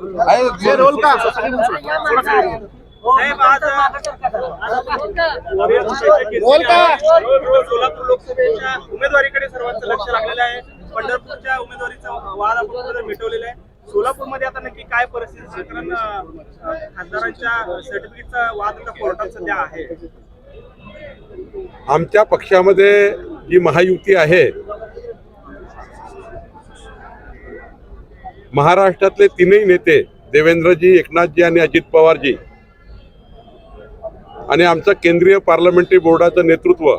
Role का बोल का? सोलापूर लोकसभेच्या उमेदवारीकडे सर्वांचं लक्ष लागलेलं आहे पंढरपूरच्या उमेदवारीचा वाद आपण मिटवलेला आहे सोलापूरमध्ये आता नक्की काय परिस्थिती आहे? कारण खासदारांच्या सर्टिफिकेटचा वाद आता कोर्टात सध्या आहे आमच्या पक्षामध्ये जी महायुती आहे महाराष्ट्रातले तीनही नेते देवेंद्रजी एकनाथजी आणि अजित पवारजी आणि आमचं केंद्रीय पार्लमेंटरी बोर्डाचं नेतृत्व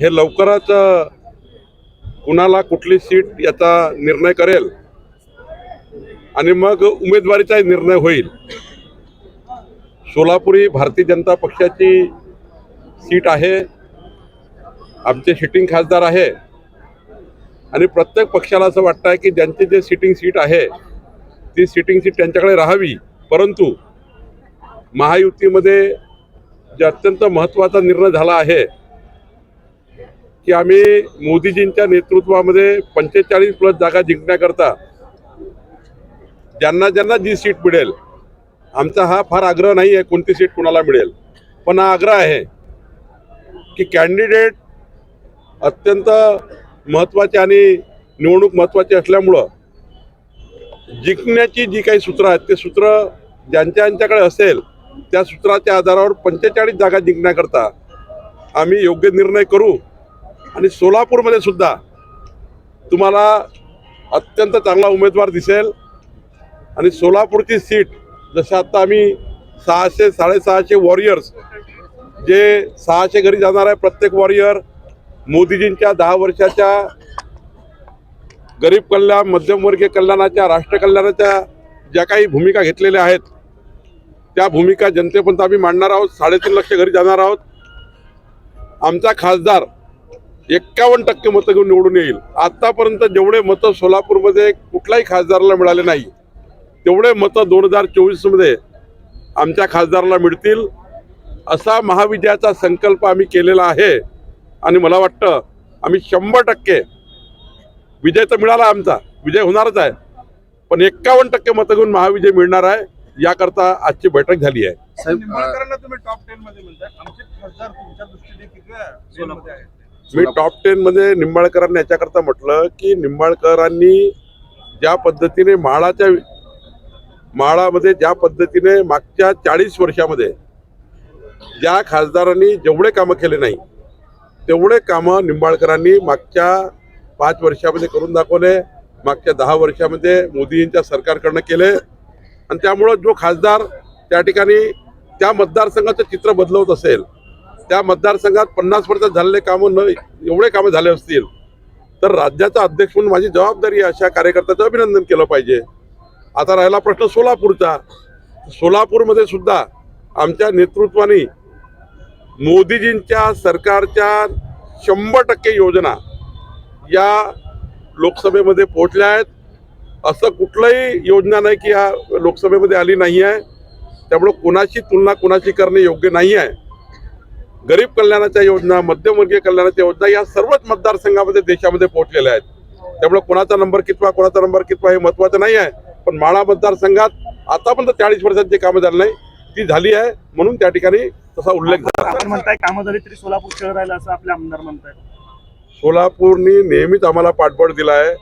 हे लवकरच कुणाला कुठली सीट याचा निर्णय करेल आणि मग उमेदवारीचाही निर्णय होईल. सोलापुरी भारतीय जनता पक्षाची सीट आहे आमचे सिटिंग खासदार आहे. आणि प्रत्येक पक्षाला असं वाटतं आहे की ज्यांची जे सिटिंग सीट आहे ती सिटिंग सीट त्यांच्याकडे राहावी. परंतु महायुतीमध्ये जे अत्यंत महत्त्वाचा निर्णय झाला आहे की आम्ही मोदीजींच्या नेतृत्वामध्ये पंचेचाळीस प्लस जागा जिंकण्याकरता ज्यांना ज्यांना जी सीट मिळेल आमचा हा फार आग्रह नाही आहे कोणती सीट कुणाला मिळेल. पण हा आग्रह आहे की कॅन्डिडेट अत्यंत महत्त्वाचे आणि निवडणूक महत्त्वाची असल्यामुळं जिंकण्याची जी काही सूत्र आहेत ते सूत्र ज्यांच्या यांच्याकडे असेल त्या सूत्राच्या आधारावर पंचेचाळीस जागा जिंकण्याकरता आम्ही योग्य निर्णय करू. आणि सोलापूरमध्ये सुद्धा तुम्हाला अत्यंत चांगला उमेदवार दिसेल. आणि सोलापूरची सीट जसं आता आम्ही सहाशे साडेसहाशे वॉरियर्स जे सहाशे घरी जाणार आहे प्रत्येक वॉरियर मोदीजींच्या दहा वर्षाच्या गरीब कल्याण मध्यमवर्गीय कल्याणाच्या राष्ट्र कल्याणाच्या ज्या काही भूमिका घेतलेल्या आहेत त्या भूमिका जनतेपर्यंत आम्ही मांडणार आहोत. साडेतीन लक्ष घरी जाणार आहोत. आमचा खासदार एक्कावन्न टक्के मतं घेऊन निवडून येईल. आतापर्यंत जेवढे मतं सोलापूरमध्ये कुठल्याही खासदाराला मिळाले नाही तेवढे मतं दोन हजार चोवीसमध्ये आमच्या खासदाराला मिळतील. असा महाविजयाचा संकल्प आम्ही केलेला आहे. आणि मला वाटतं आम्ही शंभर टक्के विजय तर मिळाला आमचा विजय होणारच आहे. पण एक्कावन्न टक्के मतं घेऊन महाविजय मिळणार आहे याकरता आजची बैठक झाली आहे. निंबाळकरांना तुम्ही टॉप टेन मध्ये म्हणताय. आमचे खासदार तुमच्या दृष्टीने किती मध्ये आहेत. मी टॉप टेन मध्ये निंबाळकरांनी याच्याकरता म्हटलं की निंबाळकरांनी ज्या पद्धतीने म्हाडाच्या म्हाडामध्ये ज्या पद्धतीने मागच्या चाळीस वर्षामध्ये ज्या खासदारांनी जेवढे कामं केले नाही तेवढे कामं निंबाळकरांनी मागच्या पाच वर्षामध्ये करून दाखवले मागच्या दहा वर्षामध्ये मोदींच्या सरकारकडनं केले. आणि त्यामुळं जो खासदार त्या ठिकाणी त्या मतदारसंघाचं चित्र बदलवत असेल त्या मतदारसंघात पन्नास वर्षात झालेले कामं न एवढे कामं झाले असतील तर राज्याचा अध्यक्ष म्हणून माझी जबाबदारी अशा कार्यकर्त्याचं अभिनंदन केलं पाहिजे. आता राहिला प्रश्न सोलापूरचा. सोलापूरमध्ये सुद्धा आमच्या नेतृत्वाने मोदीजींच्या सरकारच्या शंभर टक्के योजना या लोकसभेमध्ये पोहोचल्या आहेत. असं कुठलंही योजना नाही की या लोकसभेमध्ये आली नाही आहे. त्यामुळं कुणाची तुलना कुणाशी करणे योग्य नाही आहे. गरीब कल्याणाच्या योजना मध्यमवर्गीय कल्याणाच्या योजना या सर्वच मतदारसंघामध्ये देशामध्ये पोहोचलेल्या आहेत. त्यामुळे कोणाचा नंबर कितवा कोणाचा नंबर कितवा हे महत्वाचं नाही आहे. पण माळा मतदारसंघात आतापर्यंत चाळीस वर्षात जे कामं झाली नाही. ती झाली आहे. म्हणून त्या ठिकाणी तसा उल्लेख झाला. आपण म्हणताय कामं झाली तरी सोलापूर शहर राहिलं असं आपले आमदार म्हणताय सोलापूरनी नेहमीच आम्हाला पाठबळ दिला आहे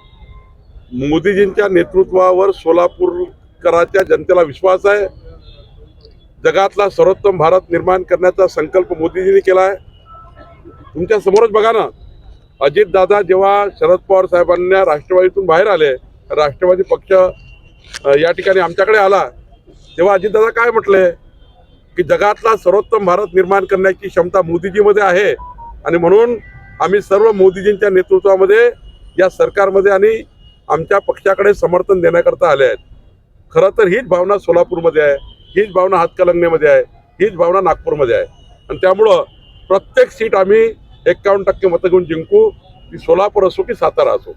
मोदीजींच्या नेतृत्वावर सोलापूरकराच्या जनतेला विश्वास आहे. जगातला सर्वोत्तम भारत निर्माण करण्याचा संकल्प मोदीजींनी केला आहे तुमच्या समोरच बघा ना अजितदादा जेव्हा शरद पवार साहेबांना राष्ट्रवादीतून बाहेर आले राष्ट्रवादी पक्ष या ठिकाणी आमच्याकडे आला तेव्हा अजितदादा काय म्हटले? की जगातला सर्वोत्तम भारत निर्माण करण्याची क्षमता मोदीजीमध्ये आहे. आणि म्हणून आम्ही सर्व मोदीजींच्या नेतृत्वामध्ये या सरकारमध्ये आणि आमच्या पक्षाकडे समर्थन देण्याकरता आले आहेत. खरं तर हीच भावना सोलापूरमध्ये आहे हीच भावना हातकलंगणेमध्ये आहे हीच भावना नागपूरमध्ये आहे. आणि त्यामुळं प्रत्येक सीट आम्ही एक्कावन्न टक्के मतं घेऊन जिंकू ती सोलापूर असो की सातारा असो.